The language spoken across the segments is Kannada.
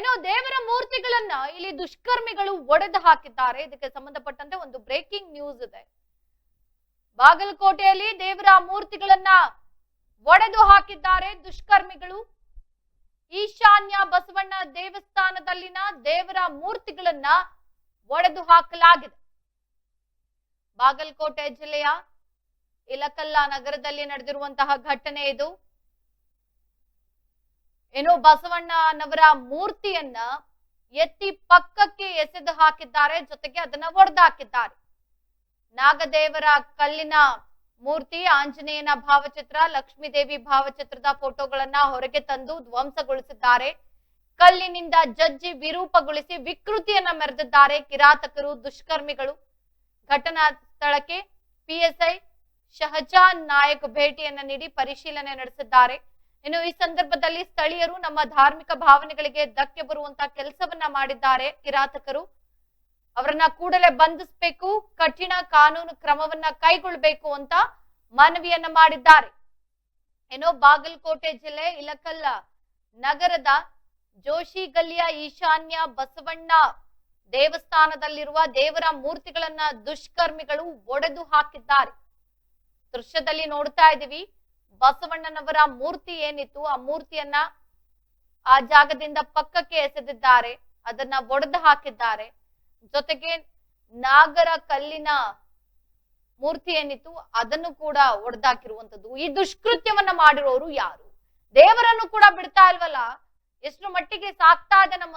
ಏನೋ ದೇವರ ಮೂರ್ತಿಗಳನ್ನ ಇಲ್ಲಿ ದುಷ್ಕರ್ಮಿಗಳು ಒಡೆದು ಹಾಕಿದ್ದಾರೆ. ಇದಕ್ಕೆ ಸಂಬಂಧಪಟ್ಟಂತೆ ಒಂದು ಬ್ರೇಕಿಂಗ್ ನ್ಯೂಸ್ ಇದೆ. ಬಾಗಲಕೋಟೆಯಲ್ಲಿ ದೇವರ ಮೂರ್ತಿಗಳನ್ನ ಒಡೆದು ಹಾಕಿದ್ದಾರೆ ದುಷ್ಕರ್ಮಿಗಳು. ಈಶಾನ್ಯ ಬಸವಣ್ಣ ದೇವಸ್ಥಾನದಲ್ಲಿನ ದೇವರ ಮೂರ್ತಿಗಳನ್ನ ಒಡೆದು ಹಾಕಲಾಗಿದೆ. ಬಾಗಲಕೋಟೆ ಜಿಲ್ಲೆಯ ಇಲಕಲ್ಲ ನಗರದಲ್ಲಿ ನಡೆದಿರುವಂತಹ ಘಟನೆ ಇದು. ಏನು ಬಸವಣ್ಣನವರ ಮೂರ್ತಿಯನ್ನ ಎತ್ತಿ ಪಕ್ಕಕ್ಕೆ ಎಸೆದು ಹಾಕಿದ್ದಾರೆ, ಜೊತೆಗೆ ಅದನ್ನ ಒಡೆದು ಹಾಕಿದ್ದಾರೆ ನಾಗದೇವರ ಕಲ್ಲಿನ ಮೂರ್ತಿ, ಆಂಜನೇಯನ ಭಾವಚಿತ್ರ, ಲಕ್ಷ್ಮೀದೇವಿ ಭಾವಚಿತ್ರದ ಫೋಟೋಗಳನ್ನ ಹೊರಗೆ ತಂದು ಧ್ವಂಸಗೊಳಿಸಿದ್ದಾರೆ. ಕಲ್ಲಿನಿಂದ ಜಜ್ಜಿ ವಿರೂಪಗೊಳಿಸಿ ವಿಕೃತಿಯನ್ನ ಮೆರೆದಿದ್ದಾರೆ ಕಿರಾತಕರು, ದುಷ್ಕರ್ಮಿಗಳು. ಘಟನಾ ಸ್ಥಳಕ್ಕೆ ಪಿಎಸ್ಐ ಶಹಜಾನ್ ನಾಯಕ್ ಭೇಟಿಯನ್ನ ನೀಡಿ ಪರಿಶೀಲನೆ ನಡೆಸಿದ್ದಾರೆ. ಇನ್ನು ಈ ಸಂದರ್ಭದಲ್ಲಿ ಸ್ಥಳೀಯರು ನಮ್ಮ ಧಾರ್ಮಿಕ ಭಾವನೆಗಳಿಗೆ ಧಕ್ಕೆ ಬರುವಂತ ಕೆಲಸವನ್ನ ಮಾಡಿದ್ದಾರೆ. ಕಿರಾತಕರು ಅವರನ್ನ ಕೂಡಲೇ ಬಂಧಿಸಬೇಕು, ಕಠಿಣ ಕಾನೂನು ಕ್ರಮವನ್ನ ಕೈಗೊಳ್ಳಬೇಕು ಅಂತ ಮನವಿಯನ್ನ ಮಾಡಿದ್ದಾರೆ. ಏನೋ ಬಾಗಲಕೋಟೆ ಜಿಲ್ಲೆ ಇಲಕಲ್ಲ ನಗರದ ಜೋಶಿ ಗಲ್ಲಿಯ ಈಶಾನ್ಯ ಬಸವಣ್ಣ ದೇವಸ್ಥಾನದಲ್ಲಿರುವ ದೇವರ ಮೂರ್ತಿಗಳನ್ನ ದುಷ್ಕರ್ಮಿಗಳು ಒಡೆದು ಹಾಕಿದ್ದಾರೆ. ದೃಶ್ಯದಲ್ಲಿ ನೋಡ್ತಾ ಇದೀವಿ ಬಸವಣ್ಣನವರ ಮೂರ್ತಿ ಏನಿತ್ತು ಆ ಮೂರ್ತಿಯನ್ನ ಆ ಜಾಗದಿಂದ ಪಕ್ಕಕ್ಕೆ ಎಸೆದಿದ್ದಾರೆ, ಅದನ್ನ ಒಡೆದು ಹಾಕಿದ್ದಾರೆ. ಜೊತೆಗೆ ನಾಗರ ಕಲ್ಲಿನ ಮೂರ್ತಿ ಏನಿತ್ತು, ಅದನ್ನು ಕೂಡ ಒಡೆದಾಕಿರುವಂತದ್ದು ಈ ದುಷ್ಕೃತ್ಯವನ್ನ ಮಾಡಿರೋರು ಯಾರು? ದೇವರನ್ನು ಕೂಡ ಬಿಡ್ತಾ ಇಲ್ವಲ್ಲ? ಎಷ್ಟು ಮಟ್ಟಿಗೆ ಸಾಕ್ತಾ ಇದೆ ನಮ್ಮ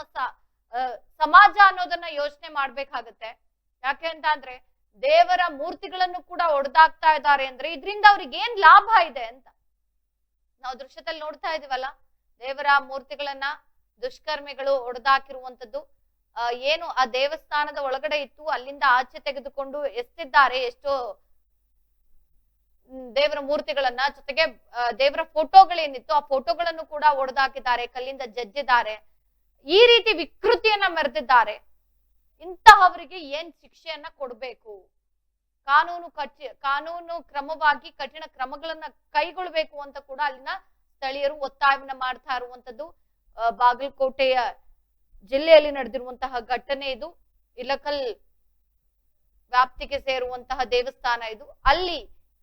ಸಮಾಜ ಅನ್ನೋದನ್ನ ಯೋಚನೆ ಮಾಡ್ಬೇಕಾಗತ್ತೆ. ಯಾಕೆ ಅಂತ ಅಂದ್ರೆ ದೇವರ ಮೂರ್ತಿಗಳನ್ನು ಕೂಡ ಒಡೆದಾಕ್ತಾ ಇದ್ದಾರೆ ಅಂದ್ರೆ ಇದರಿಂದ ಅವ್ರಿಗೆ ಏನ್ ಲಾಭ ಇದೆ ಅಂತ. ನಾವು ದೃಶ್ಯದಲ್ಲಿ ನೋಡ್ತಾ ಇದೀವಲ್ಲ, ದೇವರ ಮೂರ್ತಿಗಳನ್ನ, ದುಷ್ಕರ್ಮಿಗಳು ಒಡೆದಾಕಿರುವಂತದ್ದು ಏನು ಆ ದೇವಸ್ಥಾನದ ಒಳಗಡೆ ಇತ್ತು, ಅಲ್ಲಿಂದ ಆಚೆ ತೆಗೆದುಕೊಂಡು ಎಸ್ತಿದ್ದಾರೆ ಎಷ್ಟೋ ದೇವರ ಮೂರ್ತಿಗಳನ್ನ. ಜೊತೆಗೆ ದೇವರ ಫೋಟೋಗಳೇನಿತ್ತು ಆ ಫೋಟೋಗಳನ್ನು ಕೂಡ ಒಡೆದಾಕಿದ್ದಾರೆ, ಕಲ್ಲಿಂದ ಜಜ್ಜಿದ್ದಾರೆ. ಈ ರೀತಿ ವಿಕೃತಿಯನ್ನ ಮೆರೆದಿದ್ದಾರೆ. ಇಂತಹವರಿಗೆ ಏನ್ ಶಿಕ್ಷೆಯನ್ನ ಕೊಡ್ಬೇಕು? ಕಾನೂನು ಕಾನೂನು ಕ್ರಮವಾಗಿ ಕಠಿಣ ಕ್ರಮಗಳನ್ನ ಕೈಗೊಳ್ಬೇಕು ಅಂತ ಕೂಡ ಅಲ್ಲಿನ ಸ್ಥಳೀಯರು ಒತ್ತಾಯವನ್ನ ಮಾಡ್ತಾ ಇರುವಂತದ್ದು ಬಾಗಲಕೋಟೆಯ ಜಿಲ್ಲೆಯಲ್ಲಿ ನಡೆದಿರುವಂತಹ ಘಟನೆ ಇದು. ಇಲಕಲ್ ವ್ಯಾಪ್ತಿಗೆ ಸೇರುವಂತಹ ದೇವಸ್ಥಾನ ಇದು. ಅಲ್ಲಿ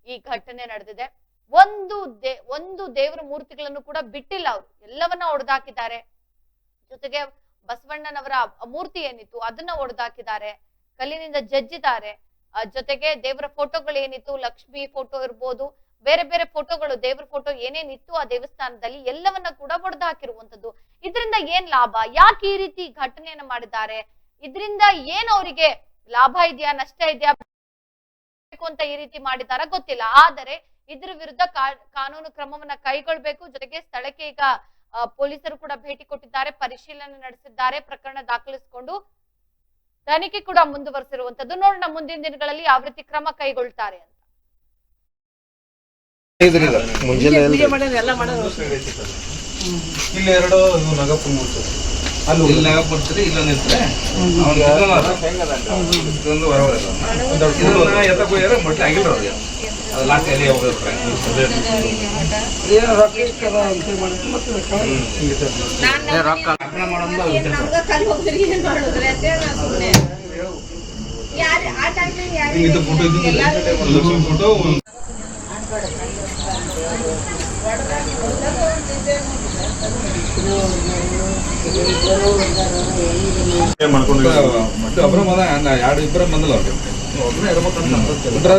ಈ ಘಟನೆ ನಡೆದಿದೆ. ಒಂದು ದೇ, ಒಂದು ದೇವರ ಮೂರ್ತಿಗಳನ್ನು ಕೂಡ ಬಿಟ್ಟಿಲ್ಲ ಅವರು. ಎಲ್ಲವನ್ನ ಒಡೆದಾಕಿದ್ದಾರೆ. ಜೊತೆಗೆ ಬಸವಣ್ಣನವರ ಮೂರ್ತಿ ಏನಿತ್ತು ಅದನ್ನ ಒಡೆದಾಕಿದ್ದಾರೆ. ಕಲ್ಲಿನಿಂದ ಜಜ್ಜಿದ್ದಾರೆ. ಜೊತೆಗೆ ದೇವರ ಫೋಟೋಗಳು ಏನಿತ್ತು, ಲಕ್ಷ್ಮಿ ಫೋಟೋ ಇರ್ಬೋದು, ಬೇರೆ ಬೇರೆ ಫೋಟೋಗಳು, ದೇವರ ಫೋಟೋ ಏನೇನಿತ್ತು ಆ ದೇವಸ್ಥಾನದಲ್ಲಿ ಎಲ್ಲವನ್ನ ಕೂಡ ಒಡೆದು ಹಾಕಿರುವಂತದ್ದು ಇದರಿಂದ ಏನ್ ಲಾಭ? ಯಾಕೆ ಈ ರೀತಿ ಘಟನೆಯನ್ನು ಮಾಡಿದ್ದಾರೆ? ಇದರಿಂದ ಏನ್ ಅವರಿಗೆ ಲಾಭ ಇದೆಯಾ, ನಷ್ಟ ಇದೆಯಾ? ಅಂತ ಈ ರೀತಿ ಮಾಡಿದಾರ ಗೊತ್ತಿಲ್ಲ. ಆದರೆ ಇದ್ರ ವಿರುದ್ಧ ಕಾನೂನು ಕ್ರಮವನ್ನ ಕೈಗೊಳ್ಬೇಕು. ಜೊತೆಗೆ ಸ್ಥಳಕ್ಕೆ ಈಗ ಪೊಲೀಸರು ಕೂಡ ಭೇಟಿ ಕೊಟ್ಟಿದ್ದಾರೆ, ಪರಿಶೀಲನೆ ನಡೆಸಿದ್ದಾರೆ, ಪ್ರಕರಣ ದಾಖಲಿಸಿಕೊಂಡು ತನಿಖೆ ಕೂಡ ಮುಂದುವರೆಸಿರುವಂತದ್ದು. ನೋಡೋಣ ಮುಂದಿನ ದಿನಗಳಲ್ಲಿ ಯಾವ ರೀತಿ ಕ್ರಮ ಕೈಗೊಳ್ತಾರೆ ಅಂತ. ಇಲ್ಲಿ ಎರಡು ನಗಪ್ಪು ಮೂರ್ತಿ ಅಲ್ಲಿ ಇಲ್ಲಿ. ನಾಗ ಕೊಡ್ತೀರಿ ಇಲ್ಲೊಂದು ಇರ್ತಾರೆ ಅವ್ನಿಗೆ ಇದೊಂದು ಹೊರಗಡೆ ಇದನ್ನ ಎತ್ತಕ್ಕೆ ಹೋಗ್ಯಾರ ಮೊಟ್ಲೆ ಆಗಿಲ್ಲ ಅವ್ರಿಗೆ ಅದು ಲಾಕ್ ಎಲ್ಲಿ ಹೋಗಿರ್ತಾರೆ ಏನೋ ರೊಕ್ಕ ಇಷ್ಟದ ಅಂತ ಮಾಡಿದ್ರು ಮತ್ತೆ ರೊಕ್ಕ ಮಾಡೋದು ಇದು ಫೋಟೋ ಫೋಟೋ ಒಬ್ಬರ ಮದ ಎರಡು ಇಬ್ಬರ ಬಂದಲ್ಲ ಅವ್ರಿಗೆ ಒಬ್ಬರೇ ಇರ್ಬೇಕಂತ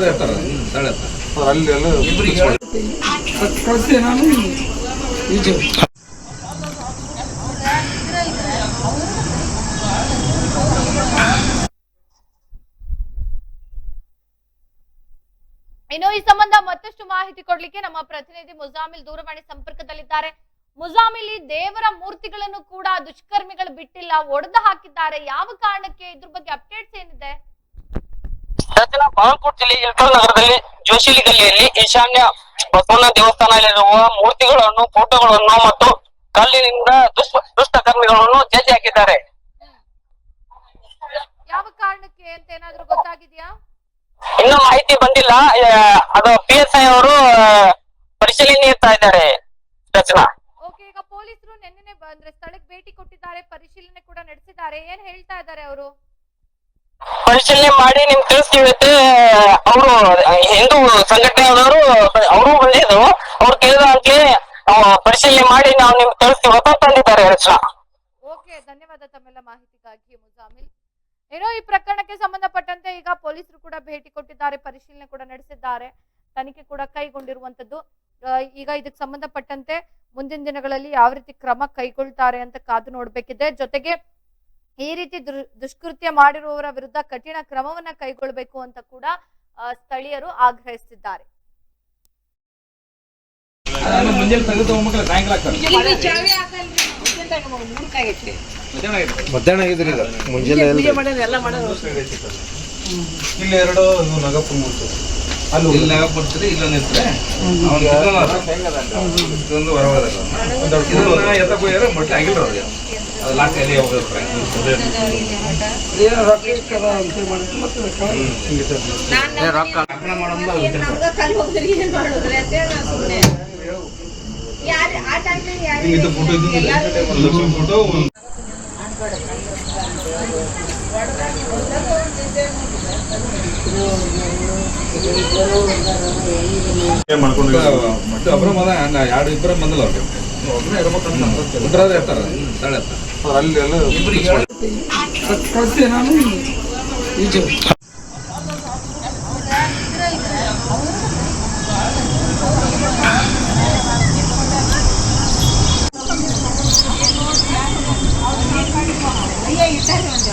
ಇರ್ತಾರ ಸ್ಥಳ ಇರ್ತಾರೆ ಅಲ್ಲಿ ಎಲ್ಲ ಇನ್ನು ಈ ಸಂಬಂಧ ಮತ್ತಷ್ಟು ಮಾಹಿತಿ ಕೊಡ್ಲಿಕ್ಕೆ ನಮ್ಮ ಪ್ರತಿನಿಧಿ ಮುಜಾಮಿಲ್ ದೂರವಾಣಿ ಸಂಪರ್ಕದಲ್ಲಿದ್ದಾರೆ. ಮುಜಾಮಿಲ್ ಈ ದೇವರ ಮೂರ್ತಿಗಳನ್ನು ಕೂಡ ದುಷ್ಕರ್ಮಿಗಳು ಬಿಟ್ಟಿಲ್ಲ ಒಡೆದು ಹಾಕಿದ್ದಾರೆ. ಯಾವ ಕಾರಣಕ್ಕೆ? ಇದ್ರ ಬಗ್ಗೆ ಅಪ್ಡೇಟ್ಸ್ ಏನಿದೆ? ಬಾಗಲಕೋಟ್ ಜಿಲ್ಲೆ ಇಳಕಲ್ ನಗರದಲ್ಲಿ ಜೋಶಿಲಿ ಗಲ್ಲಿಯಲ್ಲಿ ಈಶಾನ್ಯ ಬಸವಣ್ಣ ದೇವಸ್ಥಾನದಲ್ಲಿರುವ ಮೂರ್ತಿಗಳನ್ನು ಫೋಟೋಗಳನ್ನು ಮತ್ತು ಕಲ್ಲಿನಿಂದ ದುಷ್ಟ ದುಷ್ಟ ಕರ್ಮಿಗಳನ್ನು ಜಜ್ಜಿ ಹಾಕಿದ್ದಾರೆ. ಯಾವ ಕಾರಣಕ್ಕೆ ಅಂತ ಏನಾದ್ರೂ ಗೊತ್ತಾಗಿದ್ಯಾ? ಇನ್ನೂ ಮಾಹಿತಿ ಬಂದಿಲ್ಲ. ಅದು ಪಿ ಎಸ್ ಐ ಅವರು ಪರಿಶೀಲನೆ ಇರ್ತಾ ಇದ್ದಾರೆ. ರಚನಾ ಓಕೆ ಈಗ ಪೊಲೀಸರು ನಿನ್ನೆ ಅಂದ್ರೆ ಸ್ಥಳಕ್ಕೆ ಭೇಟಿ ಕೊಟ್ಟಿದ್ದಾರೆ ಪರಿಶೀಲನೆ ಕೂಡ ನಡೆಸಿದ್ದಾರೆ. ಏನ್ ಹೇಳ್ತಾ ಇದ್ದಾರೆ ಅವರು? ಪರಿಶೀಲನೆ ಮಾಡಿ ನಿಮ್ಗೆ ತಿಳಿಸ್ತೀವಿ ಅವರು ಹಿಂದೂ ಸಂಘಟನೆಯವರು ಅವರು ಬಂದಿದ್ರು. ಅವ್ರು ಕೇಳಿದಂತೆ ಪರಿಶೀಲನೆ ಮಾಡಿ ನಾವು ನಿಮ್ಗೆ ತಿಳಿಸ್ತೀವಿ ಅಂತ ತಂದಿದ್ದಾರೆ ಓಕೆ, ಧನ್ಯವಾದ ತಮ್ಮೆಲ್ಲ ಮಾಹಿತಿಗಾಗಿ ಮುಜಾಮಿಲ್. ಏನೋ ಈ ಪ್ರಕರಣಕ್ಕೆ ಸಂಬಂಧಪಟ್ಟಂತೆ ಈಗ ಪೊಲೀಸರು ಕೂಡ ಭೇಟಿ ಕೊಟ್ಟಿದ್ದಾರೆ, ಪರಿಶೀಲನೆ ಕೂಡ ನಡೆಸಿದ್ದಾರೆ. ತನಿಖೆ ಕೂಡ ಕೈಗೊಂಡಿರುವಂತದ್ದು ಈಗ ಇದಕ್ಕೆ ಸಂಬಂಧಪಟ್ಟಂತೆ ಮುಂದಿನ ದಿನಗಳಲ್ಲಿ ಯಾವ ರೀತಿ ಕ್ರಮ ಕೈಗೊಳ್ತಾರೆ ಅಂತ ಕಾದು ನೋಡ್ಬೇಕಿದೆ. ಜೊತೆಗೆ ಈ ರೀತಿ ದುಷ್ಕೃತ್ಯ ಮಾಡಿರುವವರ ವಿರುದ್ಧ ಕಠಿಣ ಕ್ರಮವನ್ನ ಕೈಗೊಳ್ಳಬೇಕು ಅಂತ ಕೂಡ ಸ್ಥಳೀಯರು ಆಗ್ರಹಿಸಿದ್ದಾರೆ ಮಧ್ಯಾಹ್ನ ಅಲ್ಲಿ ಇಲ್ಲಿ ಬರ್ತೀರಿ ಇಲ್ಲ ನಿಂತ್ರೆ ಅವ್ನು ಇದೊಂದು ಹೊರಗಡೆ ಇದನ್ನ ಎತ್ತಕ್ಕೆ ಹೋಗ್ಯಾರ ಆಗಿಲ್ಲ ಅವ್ರಿಗೆ. ಅದು ಲಾಸ್ಟ್ ಎಲ್ಲಿ ಹೋಗಿರ್ತಾರೆ ಏನೋ ರೊಕ್ಕ ಯಾರು ಇದು ಫೋಟೋ ಇದು ಲಕ್ಷ್ಮಿ ಫೋಟೋ ಒಂದು ಒಬ್ಬರು ಮದ ಎರಡು ಇಬ್ಬರ ಬಂದಿಲ್ಲ ಅವ್ರಿಗೆ ಒಬ್ಬರೇ ಇರ್ಬೇಕಂತ ಇಬ್ಬರಾದ್ರೆ ಇರ್ತಾರೆ ಇರ್ತಾರೆ ಅಲ್ಲಿ ಎಲ್ಲ ಕಳ್ಸ್ದೆ ನಾನು. ಈಜು ಅಯ್ಯ ಇಟ್ಟಾರೆ ಒಂದು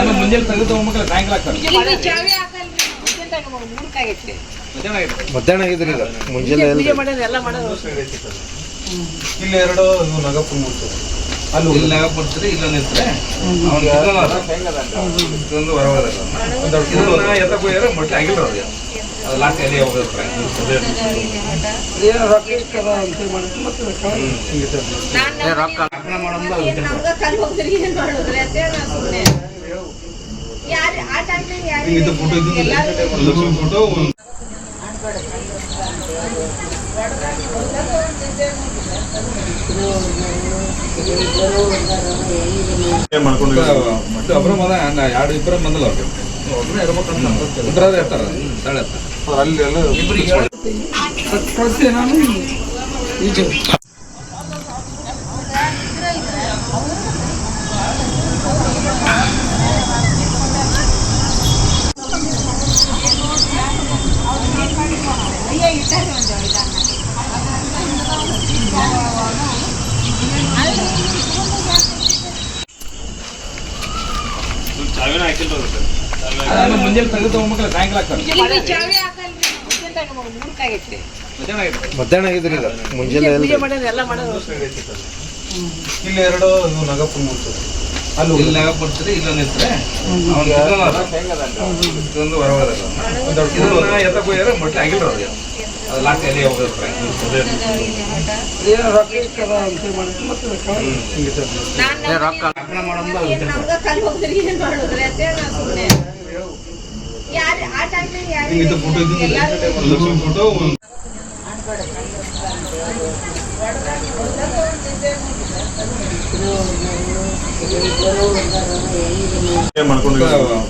ಇದನ್ನ ಅದನ್ನು ತಗೊಂಡ್ಮಕ್ಳು ಸಾಯಂಕಾಲ ಮಧ್ಯಾಹ್ನ ಆಗಿದ್ರಿ ಈಗ ಮುಂಜಾನೆ ಮಾಡೋದು ಮಾಡೋದು. ಇಲ್ಲಿ ಎರಡು ಮೂರ್ತಿ ಅಲ್ಲಿ ಇಲ್ಲಿ ನಗಪ್ಪ ಬರ್ತೀರಿ ಇಲ್ಲ ಅವ್ನಿಗೆ ಇದೊಂದು ಇದನ್ನ ಎತ್ತಕ್ಕೆ ಹೋಗ್ಯಾರ ಮೊಟ್ಲೆ ಆಗಿಲ್ಲ ಅವ್ರಿಗೆ ಅದು. ಲಾಸ್ಟ್ ಎಲ್ಲಿ ಹೋಗಿರ್ತಾರೆ ಏನೋ ರೊಕ್ಕ ಇಷ್ಟದ ಇದು ಫೋಟೋ ಇದ್ದು ಲಕ್ಷ್ಮಿ ಫೋಟೋ ಒಂದು ಮತ್ತೆ ಒಬ್ಬರು ಮದ ಎರಡು ಇಬ್ಬರ ಬಂದಿಲ್ಲ ಅವ್ರಿಗೆ ಒಬ್ಬರೇ ಇರ್ಬೇಕಂತ ಇಬ್ಬರಾದ್ರೆ ಇರ್ತಾರೆ ಅಲ್ಲಿ ಎಲ್ಲ ಕಳ್ಸ್ದೆ ನಾನು. ಈಜು ಅಯ್ಯ ಇಟ್ಟಾರೆ ಒಂದು ಇದನ್ನ ಮುಂಜಾನೆ ತೆಗೆದು ಸಾಯಂಕಾಲ ಮಧ್ಯಾಹ್ನ ಆಗಿದೆ ಮಧ್ಯಾಹ್ನ ಆಗಿದ್ರಿ ಈಗ ಮುಂಜಾನೆ ಎಲ್ಲ ಮಾಡೋದು. ಇಲ್ಲಿ ಎರಡು ನಗಪ್ಪ ಮೂರ್ತದೆ ಮೂರ್ತಿ ಅಲ್ಲಿ ಇಲ್ಲಿ ನಾಗಪ್ಪ ಬರ್ತೀರಿ ಇಲ್ಲೊಂದು ಇರ್ತಾರೆ. ಅವ್ನಿಗೆ ಇದೊಂದು ಹೊರಗಡೆ ಇದನ್ನ ಎತ್ತಕ್ಕೆ ಹೋಗ್ಯಾರ ಆಗಿಲ್ಲ ಅವ್ರಿಗೆ. ಅದು ಎಲ್ಲಿ ಹೋಗ್ದ್ರಿ ಇದು ಫೋಟೋ ಲಕ್ಷ್ಮಿ ಫೋಟೋ ಒಂದು.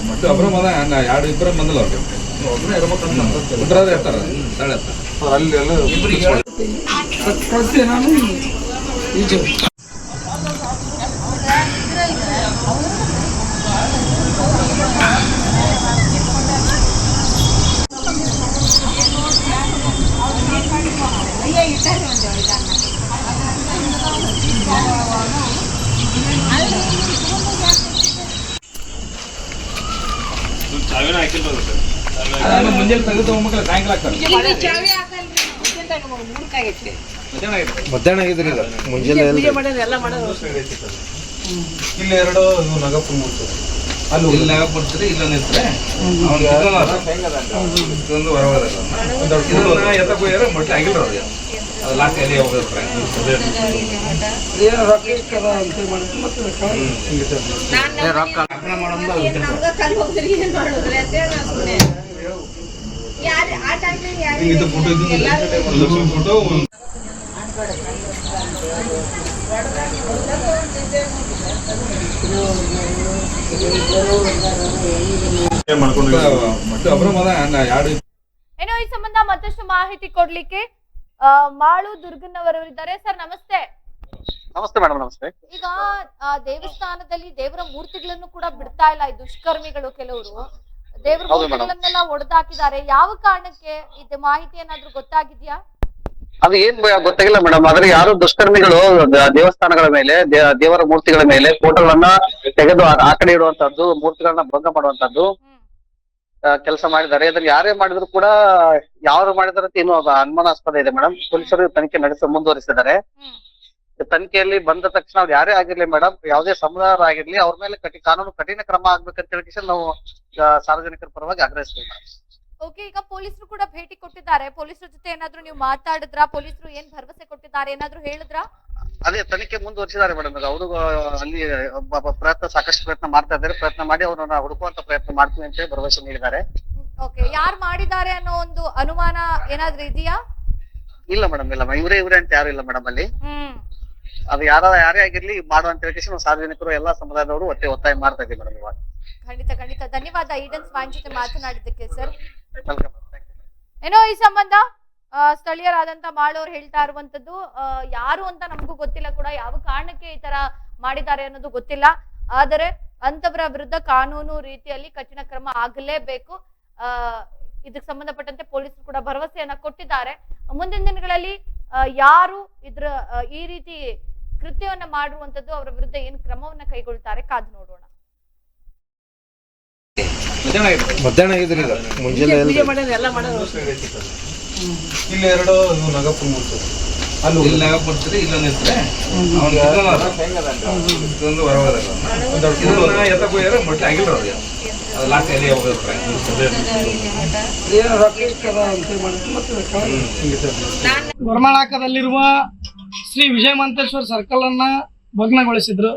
ಮತ್ತೆ ಒಬ್ಬರು ಮದ ಎರಡು ಇಬ್ಬರ ಬಂದಿಲ್ಲ ಅವ್ರಿಗೆ ಒಬ್ಬರೇ ಇರ್ತಾರೆ ಅಲ್ಲಿ ಎಲ್ಲ ಇಬ್ಬರಿಗೆ ಕಟ್- ಕಳ್ಸ್ದೆ ನಾನು ಈಜು ಅಯ್ಯ ಇಟ್ಟಾರೆ ಒಂದು ಇದನ್ನ ಅದನ್ನು ತಗೊಂಡ್ಮಕ್ಳು ಸಾಯಂಕಾಲ ಮಧ್ಯಾಹ್ನ ಆಗಿದೆ ಮಧ್ಯಾಹ್ನ ಆಗಿದ್ರಿ. ಈಗ ಮುಂಜಾನೆ ಮಾಡೋದು ಮಾಡೋದು. ಇಲ್ಲಿ ಎರಡು ಇವು ನಗಪುರ ಮೂರ್ತಿ. ಅಲ್ಲಿ ಇಲ್ಲಿ ನಾಗಪ್ಪ ಬರ್ತೀರಿ ಇಲ್ಲೊಂದು ಇರ್ತಾರೆ ಇದೊಂದು ಎತ್ತಕ್ಕೆ ಹೋಗ್ಯಾರ ಮೊಟ್ಲೆ ಆಗಿಲ್ಲ ಅವ್ರಿಗೆ ಅದು ಲಾಸ್ಟ್ ಎಲ್ಲಿ ಹೋಗಿರ್ತಾರೆ ರೊಕ್ಕ ಇಕ್ಕದ ಅಂತ ಮಾಡಿದ್ರೆ ಮತ್ತೆ ನಮ್ಗ ಕಲ್ ಹೋಗ್ರಿ ಏನ್ ಮಾಡುದ್ರಿ ಅಂತೇಳಿ ನಾ ಸುಮ್ನೆ ಯಾರು ಆ ಟೈಮ್ನಾಗ ಯಾರು ಇದು ಫೋಟೋ ಇದು ಒಂದು ಲಕ್ಷ ಫೋಟೋ ಒಂದು ಮತ್ತೆ ಒಬ್ಬರು ಮದ ಎರಡು ಏನೋ ಈ ಸಂಬಂಧ ಮತ್ತಷ್ಟು ಮಾಹಿತಿ ಕೊಡ್ಲಿಕ್ಕೆ ಆ, ಮಾಳು ದುರ್ಗನ್ನವರವರಿದ್ದಾರೆ ಸರ್ ನಮಸ್ತೆ. ನಮಸ್ತೆ ಮೇಡಮ್ ನಮಸ್ತೆ. ಈಗ ಆ, ದೇವಸ್ಥಾನದಲ್ಲಿ ದೇವರ ಮೂರ್ತಿಗಳನ್ನು ಕೂಡ ಬಿಡ್ತಾ ಇಲ್ಲ ಈ ದುಷ್ಕರ್ಮಿಗಳು ಕೆಲವರು. ದೇವರ. ಮೂರ್ತಿಗಳನ್ನೆಲ್ಲ ಒಡೆದಾಕಿದ್ದಾರೆ. ಯಾವ ಕಾರಣಕ್ಕೆ ಇದು ಮಾಹಿತಿ ಏನಾದ್ರೂ ಗೊತ್ತಾಗಿದ್ಯಾ? ಅದು ಏನ್ ಗೊತ್ತಾಗಿಲ್ಲ ಮೇಡಮ್ ಆದ್ರೆ ಯಾರು ದುಷ್ಕರ್ಮಿಗಳು ದೇವಸ್ಥಾನಗಳ ಮೇಲೆ ದೇವರ ಮೂರ್ತಿಗಳ ಮೇಲೆ ಫೋಟೋಗಳನ್ನ ತೆಗೆದು ಆ ಕಡೆ ಇಡುವಂತದ್ದು ಮೂರ್ತಿಗಳನ್ನ ಭಂಗ ಮಾಡುವಂತದ್ದು ಕೆಲಸ ಮಾಡಿದ್ದಾರೆ. ಅದನ್ನ ಯಾರೇ ಮಾಡಿದ್ರು ಕೂಡ ಯಾರು ಮಾಡಿದಾರೆ ಅಂತ ಇನ್ನೂ ಅನುಮಾನಾಸ್ಪದ ಇದೆ ಮೇಡಮ್ ಪೊಲೀಸರು ತನಿಖೆ ನಡೆಸ ಮುಂದುವರಿಸಿದ್ದಾರೆ. ತನಿಖೆಯಲ್ಲಿ ಬಂದ ತಕ್ಷಣ ಅವ್ರು ಯಾರೇ ಆಗಿರ್ಲಿ ಮೇಡಮ್ ಯಾವುದೇ ಸಮುದಾಯ ಆಗಿರ್ಲಿ ಅವ್ರ ಮೇಲೆ ಕಠಿಣ ಕಾನೂನು ಕಠಿಣ ಕ್ರಮ ಆಗ್ಬೇಕಂತ ಹೇಳಿ ನಾವು ಸಾರ್ವಜನಿಕರ ಪರವಾಗಿ ಆಗ್ರಹಿಸ್ತೀವಿ ಓಕೆ ಈಗ ಪೊಲೀಸರು ಕೂಡ ಭೇಟಿ ಕೊಟ್ಟಿದ್ದಾರೆ. ಪೊಲೀಸರ ಜೊತೆ ಏನಾದ್ರು ನೀವು ಮಾತಾಡಿದ್ರ? ಪೊಲೀಸರು ಏನ್ ಭರವಸೆ ಕೊಟ್ಟಿದ್ದಾರೆ? ಏನಾದ್ರು ಹೇಳಿದ್ರ? ಅದೇ ತನಿಖೆ ಮುಂದುವರಿಸಿದ್ದಾರೆ ಮೇಡಮ್ ಅವರು ಅಲ್ಲಿ ಪ್ರಯತ್ನ ಸಾಕಷ್ಟು ಪ್ರಯತ್ನ ಮಾಡ್ತಾ ಇದ್ದಾರೆ. ಪ್ರಯತ್ನ ಮಾಡಿ ಅವ್ರನ್ನ ಹುಡುಕುವಂತ ಪ್ರಯತ್ನ ಮಾಡ್ತೀವಿ ಅಂತ ಹೇಳಿ ಭರವಸೆ ನೀಡಿದ್ದಾರೆ. ಓಕೆ ಯಾರು ಮಾಡಿದ್ದಾರೆ ಅನ್ನೋ ಒಂದು ಅನುಮಾನ ಏನಾದ್ರೂ ಇದೆಯಾ? ಇಲ್ಲ ಮೇಡಮ್ ಇಲ್ಲ ಇವರೇ ಇವರೇ ಅಂತ ಯಾರು ಇಲ್ಲ ಮೇಡಮ್ ಅಲ್ಲಿ. ಅದು ಯಾರ ಯಾರೇ ಆಗಿರ್ಲಿ ಮಾಡುವಂತ ಹೇಳಿ ನಾವು ಸಾರ್ವಜನಿಕರು ಎಲ್ಲಾ ಸಮುದಾಯದವರು ಒತ್ತೆ ಒತ್ತಾಯ ಮಾಡ್ತಾ ಇದ್ದೀವಿ ಮೇಡಮ್ ಇವಾಗ. ಖಂಡಿತ ಖಂಡಿತ. ಧನ್ಯವಾದ ಈಡನ್ ಜೊತೆ ಮಾತನಾಡಿದ್ದಕ್ಕೆ ಸರ್ ವೆಲ್ಕಮ್ ಏನೋ ಈ ಸಂಬಂಧ ಸ್ಥಳೀಯರಾದಂತ ಮಾಡೋರು ಹೇಳ್ತಾ ಇರುವಂತದ್ದು ಯಾರು ಅಂತ ನಮಗೂ ಗೊತ್ತಿಲ್ಲ ಕೂಡ. ಯಾವ ಕಾರಣಕ್ಕೆ ಈ ತರ ಮಾಡಿದ್ದಾರೆ ಅನ್ನೋದು ಗೊತ್ತಿಲ್ಲ. ಆದರೆ ಅಂತವರ ವಿರುದ್ಧ ಕಾನೂನು ರೀತಿಯಲ್ಲಿ ಕಠಿಣ ಕ್ರಮ ಆಗಲೇಬೇಕು. ಆ ಇದಕ್ಕೆ ಸಂಬಂಧಪಟ್ಟಂತೆ ಪೊಲೀಸರು ಕೂಡ ಭರವಸೆಯನ್ನ ಕೊಟ್ಟಿದ್ದಾರೆ. ಮುಂದಿನ ದಿನಗಳಲ್ಲಿ ಯಾರು ಇದ್ರ ಈ ರೀತಿ ಕೃತ್ಯವನ್ನ ಮಾಡುವಂತದ್ದು ಅವರ ವಿರುದ್ಧ ಏನ್ ಕ್ರಮವನ್ನ ಕೈಗೊಳ್ತಾರೆ ಕಾದು ನೋಡೋಣ. ಮಧ್ಯಾಹ್ನ ಆಗಿದೆ. ಮಧ್ಯಾಹ್ನ ಆಗಿದ್ರಿ ಮುಂಜಾನೆ ಮಾಡೋದು ಎಲ್ಲ ಮಾಡೋದು ಇಲ್ಲಿ ಎರಡು ಅಲ್ಲಿ ಇಲ್ಲಿ ಇಲ್ಲೊಂದು ಇದೊಂದು ಹೋಗ್ಯಾರ ಮೊಟ್ಟೆ ಆಗಿಲ್ಲ ಅವ್ರಿಗೆ. ಅದು ಲಾಸ್ಟ್ ಎಲ್ಲಿ ಹೋಗಿರ್ತಾರೆ ಗೊರಮಾಳಾಕದಲ್ಲಿರುವ ಶ್ರೀ ವಿಜಯಮಂತೇಶ್ವರ ಸರ್ಕಲ್ ಅನ್ನ ಭಗ್ನಗೊಳಿಸಿದ್ರು.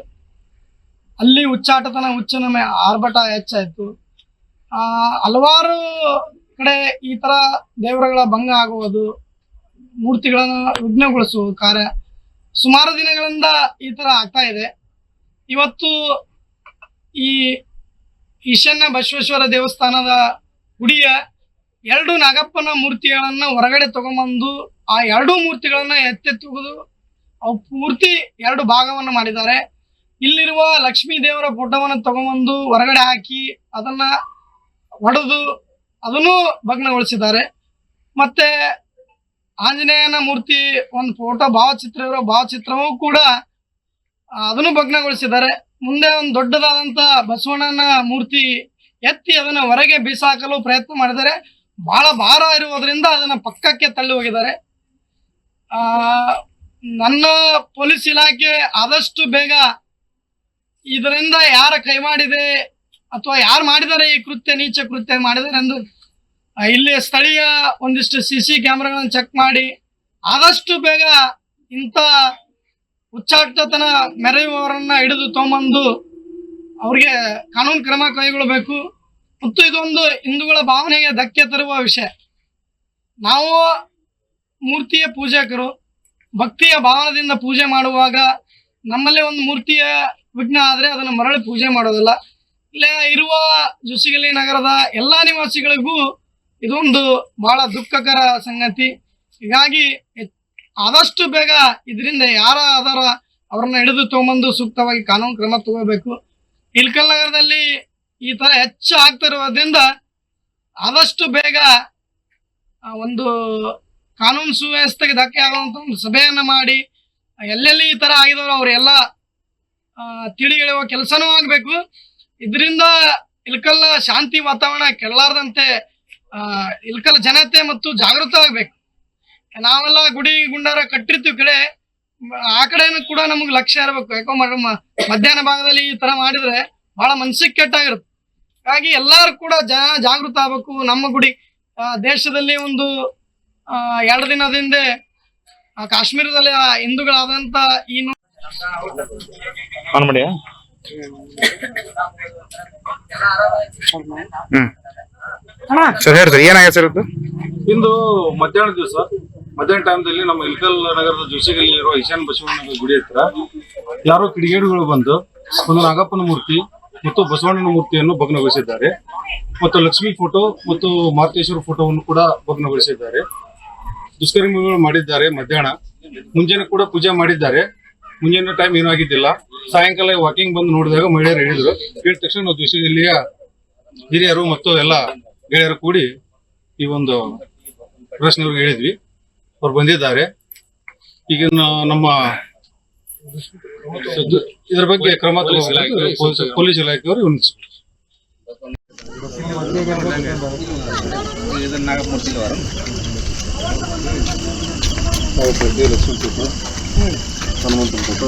ಅಲ್ಲಿ ಉಚ್ಚಾಟತನ ಹುಚ್ಚನಮೆ, ಆರ್ಭಟ ಹೆಚ್ಚಾಯಿತು. ಹಲವಾರು ಕಡೆ ಈ ತರ ದೇವರುಗಳ ಭಂಗ ಆಗುವುದು, ಮೂರ್ತಿಗಳನ್ನು ವಿಘ್ನಗೊಳಿಸುವ ಕಾರ್ಯ ಸುಮಾರು ದಿನಗಳಿಂದ ಈ ತರ ಆಗ್ತಾ ಇದೆ. ಇವತ್ತು ಈ ಈಶಾನ್ಯ ಬಸವೇಶ್ವರ ದೇವಸ್ಥಾನದ ಗುಡಿಯ ಎರಡು ನಾಗಪ್ಪನ ಮೂರ್ತಿಗಳನ್ನ ಹೊರಗಡೆ ತಗೊಂಬಂದು ಆ ಎರಡೂ ಮೂರ್ತಿಗಳನ್ನ ಎತ್ತೆತ್ತುವುದು ಅವು ಪೂರ್ತಿ ಎರಡು ಭಾಗವನ್ನ ಮಾಡಿದ್ದಾರೆ. ಇಲ್ಲಿರುವ ಲಕ್ಷ್ಮೀ ದೇವರ ಫೋಟೋವನ್ನು ತಗೊಂಬಂದು ಹೊರಗಡೆ ಹಾಕಿ ಅದನ್ನ ಒಡೆದು ಅದನ್ನು ಭಗ್ನಗೊಳಿಸಿದ್ದಾರೆ. ಮತ್ತೆ ಆಂಜನೇಯನ ಮೂರ್ತಿ ಒಂದು ಫೋಟೋ ಭಾವಚಿತ್ರ ಇರೋ ಭಾವಚಿತ್ರವೂ ಕೂಡ ಅದನ್ನು ಭಗ್ನಗೊಳಿಸಿದ್ದಾರೆ. ಮುಂದೆ ಒಂದು ದೊಡ್ಡದಾದಂತ ಬಸವಣ್ಣನ ಮೂರ್ತಿ ಎತ್ತಿ ಅದನ್ನ ಹೊರಗೆ ಬೀಸಾಕಲು ಪ್ರಯತ್ನ ಮಾಡಿದರೆ ಬಹಳ ಭಾರ ಇರುವುದರಿಂದ ಅದನ್ನ ಪಕ್ಕಕ್ಕೆ ತಳ್ಳಿ ಹೋಗಿದ್ದಾರೆ. ಆ ನನ್ನ ಪೊಲೀಸ್ ಇಲಾಖೆ ಆದಷ್ಟು ಬೇಗ ಇದರಿಂದ ಯಾರ ಕೈ ಮಾಡಿದೆ ಅಥವಾ ಯಾರು ಮಾಡಿದ್ದಾರೆ ಈ ಕೃತ್ಯ, ನೀಚ ಕೃತ್ಯ ಮಾಡಿದ್ದಾರೆ ಎಂದು ಇಲ್ಲಿ ಸ್ಥಳೀಯ ಒಂದಿಷ್ಟು ಸಿ ಸಿ ಕ್ಯಾಮ್ರಾಗಳನ್ನು ಚೆಕ್ ಮಾಡಿ, ಆದಷ್ಟು ಬೇಗ ಇಂಥ ಉಚ್ಚಾಟತನ ಮೆರೆಯುವವರನ್ನ ಹಿಡಿದು ತಗೊಂಬಂದು ಅವ್ರಿಗೆ ಕಾನೂನು ಕ್ರಮ ಕೈಗೊಳ್ಳಬೇಕು. ಮತ್ತು ಇದೊಂದು ಹಿಂದೂಗಳ ಭಾವನೆಗೆ ಧಕ್ಕೆ ತರುವ ವಿಷಯ. ನಾವು ಮೂರ್ತಿಯ ಪೂಜಕರು ಭಕ್ತಿಯ ಭಾವನದಿಂದ ಪೂಜೆ ಮಾಡುವಾಗ ನಮ್ಮಲ್ಲೇ ಒಂದು ಮೂರ್ತಿಯ ವಿಘ್ನ ಆದರೆ ಅದನ್ನು ಮರಳಿ ಪೂಜೆ ಮಾಡೋದಿಲ್ಲ. ಇಲ್ಲ ಇರುವ ಜುಸಿಗಲಿ ನಗರದ ಎಲ್ಲ ನಿವಾಸಿಗಳಿಗೂ ಇದೊಂದು ಬಹಳ ದುಃಖಕರ ಸಂಗತಿ. ಹೀಗಾಗಿ ಆದಷ್ಟು ಬೇಗ ಇದರಿಂದ ಯಾರ ಅದರ ಅವ್ರನ್ನ ಹಿಡಿದು ತಗೊಂಬಂದು ಸೂಕ್ತವಾಗಿ ಕಾನೂನು ಕ್ರಮ ತಗೋಬೇಕು. ಇಲ್ಕಲ್ ನಗರದಲ್ಲಿ ಈ ತರ ಹೆಚ್ಚು ಆಗ್ತಿರೋದ್ರಿಂದ ಆದಷ್ಟು ಬೇಗ ಒಂದು ಕಾನೂನು ಸುವ್ಯವಸ್ಥೆಗೆ ಧಕ್ಕೆ ಆಗುವಂಥ ಒಂದು ಸಭೆಯನ್ನು ಮಾಡಿ, ಎಲ್ಲೆಲ್ಲಿ ಈ ಥರ ಆಗಿದವರು ಅವರೆಲ್ಲ ತಿಳಿ ಹೇಳುವ ಕೆಲಸನೂ ಆಗಬೇಕು. ಇದರಿಂದ ಇಳ್ಕಲ್ಲ ಶಾಂತಿ ವಾತಾವರಣ ಕೆಡಲಾರ್ದಂತೆ ಇಲ್ಕಲ್ಲ ಜನತೆ ಮತ್ತು ಜಾಗೃತ ಆಗಬೇಕು. ನಾವೆಲ್ಲ ಗುಡಿ ಗುಂಡಾರ ಕಟ್ಟಿರ್ತೀವಿ ಕಡೆ, ಆ ಕಡೆನೂ ಕೂಡ ನಮಗೆ ಲಕ್ಷ್ಯ ಇರಬೇಕು. ಯಾಕೋ ಮಧ್ಯಾಹ್ನ ಭಾಗದಲ್ಲಿ ಈ ತರ ಮಾಡಿದ್ರೆ ಬಹಳ ಮನ್ಸಿಗೆ ಕೆಟ್ಟಾಗಿರುತ್ತೆ. ಹಾಗಾಗಿ ಎಲ್ಲರೂ ಕೂಡ ಜಾಗೃತ ಆಗಬೇಕು. ನಮ್ಮ ಗುಡಿ ದೇಶದಲ್ಲಿ ಒಂದು ಎರಡು ದಿನದ ಹಿಂದೆ ಆ ಕಾಶ್ಮೀರದಲ್ಲಿ ಆ ಹಿಂದೂಗಳಾದಂತ ಈ ಸರ್ ಹೇಳಿ ಸರ್ ಏನಾಗಿದೆ ಸರ್ ಇದು? ಇಂದು ಮಧ್ಯಾಹ್ನ ದಿವಸ ಮಧ್ಯಾಹ್ನ ಟೈಮ್ದಲ್ಲಿ ನಮ್ಮ ಇಲ್ಕಲ್ ನಗರದ ಜೋಶಿಗಲ್ಲಿ ಇರುವ ಈಶಾನ್ ಬಸವಣ್ಣನ ಗುಡಿ ಹತ್ರ ಯಾರೋ ಕಿಡಿಗೇಡುಗಳು ಬಂದು ಒಂದು ನಾಗಪ್ಪನ ಮೂರ್ತಿ ಮತ್ತು ಬಸವಣ್ಣನ ಮೂರ್ತಿಯನ್ನು ಭಗ್ನಗೊಳಿಸಿದ್ದಾರೆ. ಮತ್ತು ಲಕ್ಷ್ಮಿ ಫೋಟೋ ಮತ್ತು ಮಾರುತೇಶ್ವರ ಫೋಟೋವನ್ನು ಕೂಡ ಭಗ್ನಗೊಳಿಸಿದ್ದಾರೆ. ದುಷ್ಕರ್ಮಿಗಳು ಮಾಡಿದ್ದಾರೆ ಮಧ್ಯಾಹ್ನ. ಮುಂಜಾನೆ ಕೂಡ ಪೂಜೆ ಮಾಡಿದ್ದಾರೆ. ಮುಂಜಾನೆ ಟೈಮ್ ಏನೂ ಆಗಿದ್ದಿಲ್ಲ. ಸಾಯಂಕಾಲ ವಾಕಿಂಗ್ ಬಂದು ನೋಡಿದಾಗ ಮಹಿಳೆಯರು ಹೇಳಿದ್ರು. ಹೇಳಿದ ತಕ್ಷಣ ನಾವು ಜೋಶಿಗಲ್ಲಿಯ ಹಿರಿಯರು ಮತ್ತು ಎಲ್ಲ ಗೆಳೆಯರು ಕೂಡಿ ಈ ಒಂದು ಪ್ರಶ್ನೆಯವ್ರಿಗೆ ಹೇಳಿದ್ವಿ. ಅವ್ರು ಬಂದಿದ್ದಾರೆ. ಈಗ ನಮ್ಮ ಇದ್ರ ಬಗ್ಗೆ ಕ್ರಮ ಪೊಲೀಸ್- ಇಲಾಖೆಯವರು ಇದನ್ನ ನಾಗಮೂರ್ತಿ ವಾರ ಲಕ್ಷ್ಮೀ ಫೋಟೋ ಹನುಮಂತನ ಫೋಟೋ